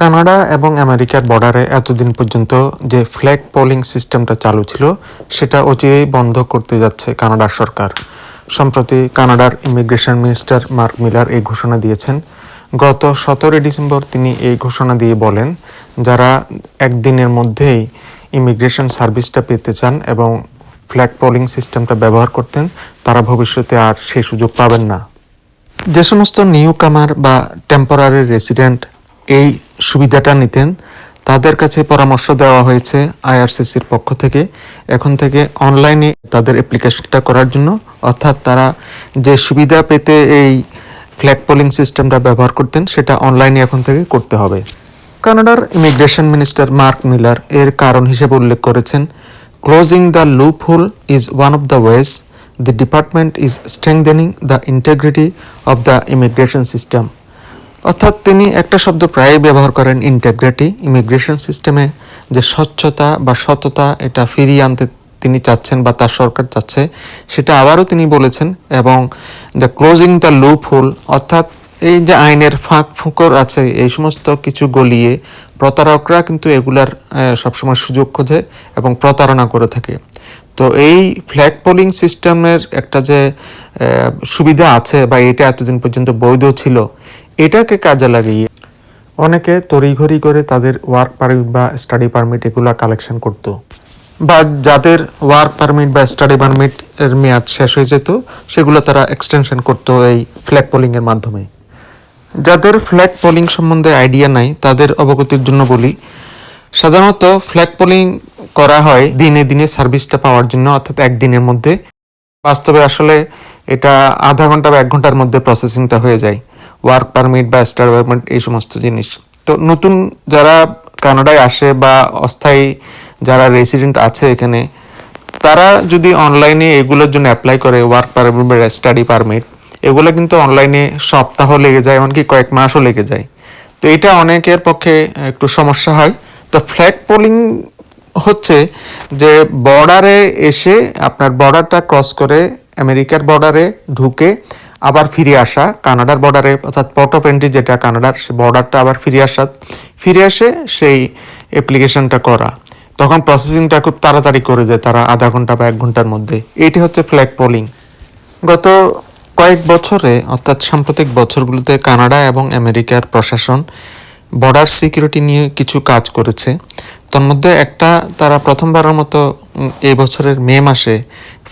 Canada এবং আমেরিকার বর্ডারে এতদিন পর্যন্ত যে ফ্ল্যাগ পোলিং সিস্টেমটা চালু ছিল, সেটা অচিরেই বন্ধ করতে যাচ্ছে কানাডার সরকার। সম্প্রতি কানাডার ইমিগ্রেশন মিনিস্টার মার্ক মিলার এই ঘোষণা দিয়েছেন। গত সতেরোই ডিসেম্বর তিনি এই ঘোষণা দিয়ে বলেন, যারা একদিনের মধ্যেই ইমিগ্রেশন সার্ভিসটা পেতে চান এবং ফ্ল্যাগ পোলিং সিস্টেমটা ব্যবহার করতেন, তারা ভবিষ্যতে আর সেই সুযোগ পাবেন না। যে সমস্ত নিউ কামার বা টেম্পোরারি রেসিডেন্ট এই সুবিধাটা নিতেন। তাদের কাছে পরামর্শ দেওয়া হয়েছে আইআরসিসির পক্ষ থেকে। এখন থেকে অনলাইনে তাদের অ্যাপ্লিকেশনটা করার জন্য। অর্থাৎ তারা যে সুবিধা পেতে এই ফ্ল্যাগ পোলিং সিস্টেমটা ব্যবহার করতেন, সেটা অনলাইনে এখন থেকে করতে হবে। কানাডার ইমিগ্রেশন মিনিস্টার মার্ক মিলার এর কারণ হিসেবে উল্লেখ করেছেন closing the loophole is one of the ways the department is strengthening the integrity of the immigration system. অর্থাৎ তিনি একটা শব্দ প্রায়ই ব্যবহার করেন ইন্টেগ্রিটি ইমিগ্রেশন সিস্টেমে যে স্বচ্ছতা বা সততা এটা ফিরিয়ে আনতে তিনি চাচ্ছেন বা তার সরকার চাচ্ছে, সেটা আবারও তিনি বলেছেন এবং the closing the loophole অর্থাৎ এই যে আইনের ফাঁক ফুকর আছে, এই সমস্ত কিছু গলিয়ে প্রতারকরা কিন্তু এগুলার সবসময় সুযোগ খোঁজে এবং প্রতারণা করে থাকে। তো এই ফ্ল্যাগ পোলিং সিস্টেমের একটা যে সুবিধা আছে বা এটা এতদিন পর্যন্ত বৈধ ছিল এটাকে কাজে লাগিয়ে অনেকে তড়িঘড়ি করে তাদের ওয়ার্ক পারমিট বা স্টাডি পারমিট এগুলা কালেকশন করত। বা যাদের ওয়ার্ক পারমিট বা স্টাডি পারমিট এর মেয়াদ শেষ হয়ে যেত, সেগুলো তারা এক্সটেনশন করতো এই ফ্ল্যাগ পোলিং এর মাধ্যমে। যাদের ফ্ল্যাগ পোলিং সম্বন্ধে আইডিয়া নাই, তাদের অবগতির জন্য বলি, সাধারণত ফ্ল্যাগ পোলিং করা হয় দিনে দিনে সার্ভিসটা পাওয়ার জন্য, অর্থাৎ একদিনের মধ্যে। বাস্তবে আসলে এটা আধা ঘণ্টা বা এক ঘণ্টার মধ্যে প্রসেসিংটা হয়ে যায়। ওয়ার্ক পারমিট বা স্টার পারমিট এই সমস্ত জিনিস। তো নতুন যারা কানাডায় আসে বা অস্থায়ী যারা রেসিডেন্ট আছে এখানে, তারা যদি অনলাইনে এগুলোর জন্য অ্যাপ্লাই করে ওয়ার্ক পারমিট বা স্টাডি পারমিট এগুলো কিন্তু অনলাইনে সপ্তাহ লেগে যায়, এমনকি কয়েক মাসও লেগে যায়। তো এটা অনেকের পক্ষে একটু সমস্যা হয়। তো ফ্ল্যাগ পোলিং হচ্ছে যে বর্ডারে এসে আপনার বর্ডারটা ক্রস করে আমেরিকার বর্ডারে ঢুকে আবার ফিরে আসা কানাডার বর্ডারে অর্থাৎ পর্ট অফ এন্ট্রি যেটা কানাডার বর্ডারটা আবার ফিরে আসা। ফিরে আসে সেই অ্যাপ্লিকেশনটা করা। তখন প্রসেসিংটা খুব তাড়াতাড়ি করে দেয় তারা আধা ঘণ্টা বা এক ঘণ্টার মধ্যে। এটি হচ্ছে ফ্ল্যাগ পোলিং গত কয়েক বছরে, অর্থাৎ সাম্প্রতিক বছরগুলোতে কানাডা এবং আমেরিকার প্রশাসন বর্ডার সিকিউরিটি নিয়ে কিছু কাজ করেছে। তন্মধ্যে একটা তারা প্রথমবারের মতো এই বছরের মে মাসে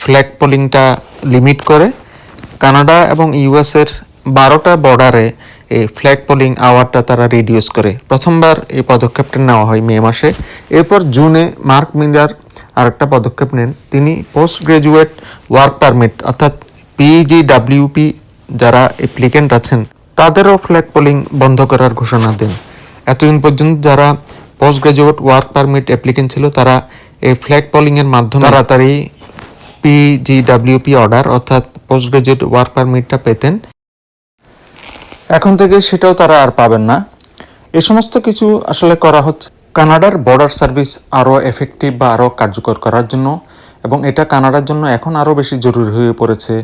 ফ্ল্যাগ পোলিংটা লিমিট করে। কানাডা এবং ইউএসের বারোটা বর্ডারে এই ফ্ল্যাগ পোলিং আওয়ারটা তারা রিডিউস করে। প্রথমবার এই পদক্ষেপটা নেওয়া হয় মে মাসে। এরপর জুনে মার্ক মিলার আরেকটা পদক্ষেপ নেন। তিনি পোস্ট গ্রাজুয়েট ওয়ার্ক পারমিট অর্থাৎ পিজি ডাব্লিউপি যারা অ্যাপ্লিকেন্ট আছেন, তাদেরও ফ্ল্যাগ পোলিং বন্ধ করার ঘোষণা দেন। এতদিন পর্যন্ত যারা post graduate work permit applicant ছিল, তারা এই ফ্ল্যাগ পোলিং এর মাধ্যমে তাড়াতাড়ি পিজিডাব্লিউপি অর্ডার অর্থাৎ পোস্ট গ্রাজুয়েট ওয়ার্ক পারমিটটা পেতেন। এখন থেকে সেটাও তারা আর পাবেন না। এ সমস্ত কিছু আসলে করা হচ্ছে কানাডার বর্ডার সার্ভিস আরও এফেক্টিভ বা আরও কার্যকর করার জন্য এবং এটা কানাডার জন্য এখন আরও বেশি জরুরি হয়ে পড়েছে।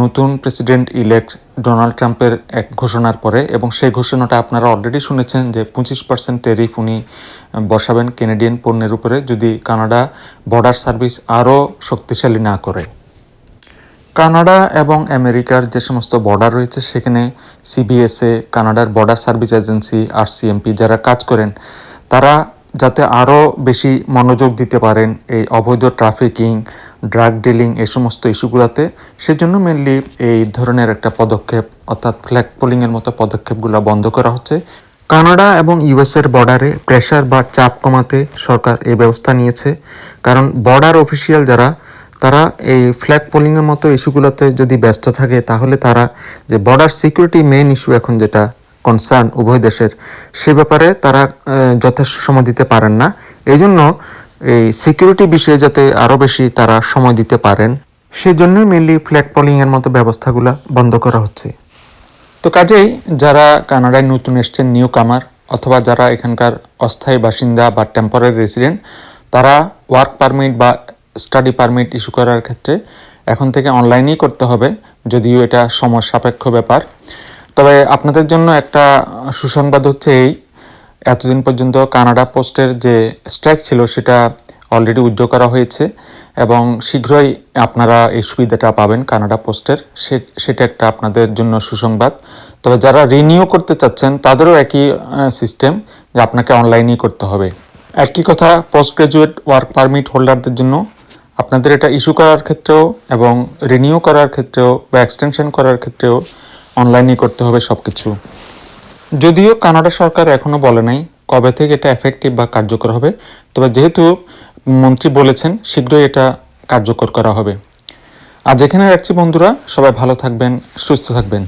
নতুন প্রেসিডেন্ট ইলেক্ট ডোনাল্ড ট্রাম্পের এক ঘোষণার পরে এবং সেই ঘোষণাটা আপনারা অলরেডি শুনেছেন যে পঁচিশ পার্সেন্ট টেরিফ উনি বসাবেন কেনেডিয়ান পণ্যের উপরে যদি কানাডা বর্ডার সার্ভিস আরও শক্তিশালী না করে। কানাডা এবং আমেরিকার যে সমস্ত বর্ডার রয়েছে, সেখানে সিবিএসএ, কানাডার বর্ডার সার্ভিস এজেন্সি আর সিএমপি যারা কাজ করেন, তারা যাতে আরও বেশি মনোযোগ দিতে পারেন এই অবৈধ ট্রাফিকিং, ড্রাগ ডিলিং এই সমস্ত ইস্যুগুলোতে, সেজন্য মেনলি এই ধরনের একটা পদক্ষেপ, অর্থাৎ ফ্ল্যাগ পোলিংয়ের মতো পদক্ষেপগুলো বন্ধ করা হচ্ছে। কানাডা এবং ইউএসের বর্ডারে প্রেশার বা চাপ কমাতে সরকার এই ব্যবস্থা নিয়েছে, কারণ বর্ডার অফিসিয়াল যারা তারা এই ফ্ল্যাগ পোলিংয়ের মতো ইস্যুগুলোতে যদি ব্যস্ত থাকে, তাহলে তারা যে বর্ডার সিকিউরিটি মেইন ইস্যু এখন যেটা কনসার্ন উভয় দেশের, সে ব্যাপারে তারা যথেষ্ট সময় দিতে পারেন না। এই জন্য এই সিকিউরিটি বিষয়ে যাতে আরও বেশি তারা সময় দিতে পারেন সেই জন্যই মেনলি ফ্ল্যাগ পোলিংয়ের মতো ব্যবস্থাগুলো বন্ধ করা হচ্ছে। তো কাজেই যারা কানাডায় নতুন এসছেন নিউ কামার অথবা যারা এখানকার অস্থায়ী বাসিন্দা বা টেম্পোরারি রেসিডেন্ট তারা ওয়ার্ক পারমিট বা স্টাডি পারমিট ইস্যু করার ক্ষেত্রে এখন থেকে অনলাইনেই করতে হবে, যদিও এটা সময় সাপেক্ষ ব্যাপার। তবে আপনাদের জন্য একটা সুসংবাদ হচ্ছে এই, এতদিন পর্যন্ত কানাডা পোস্টের যে স্ট্রাইক ছিল সেটা অলরেডি উইথড্র করা হয়েছে এবং শীঘ্রই আপনারা এই সুবিধাটা পাবেন কানাডা পোস্টের সেটা একটা আপনাদের জন্য সুসংবাদ। তবে যারা রিনিউ করতে চাচ্ছেন, তাদেরও একই সিস্টেম যে আপনাকে অনলাইনেই করতে হবে। একই কথা পোস্ট গ্রাজুয়েট ওয়ার্ক পারমিট হোল্ডারদের জন্য আপনাদের এটা ইস্যু করার ক্ষেত্রেও এবং রিনিউ করার ক্ষেত্রেও বা এক্সটেনশন করার ক্ষেত্রেও অনলাইনে করতে হবে সব কিছু যদিও কানাডা সরকার এখনও বলে নাই কবে থেকে এটা এফেক্টিভ বা কার্যকর হবে, তবে যেহেতু মন্ত্রী বলেছেন, শীঘ্রই এটা কার্যকর করা হবে। আজ এখানে রাখছি বন্ধুরা, সবাই ভালো থাকবেন, সুস্থ থাকবেন।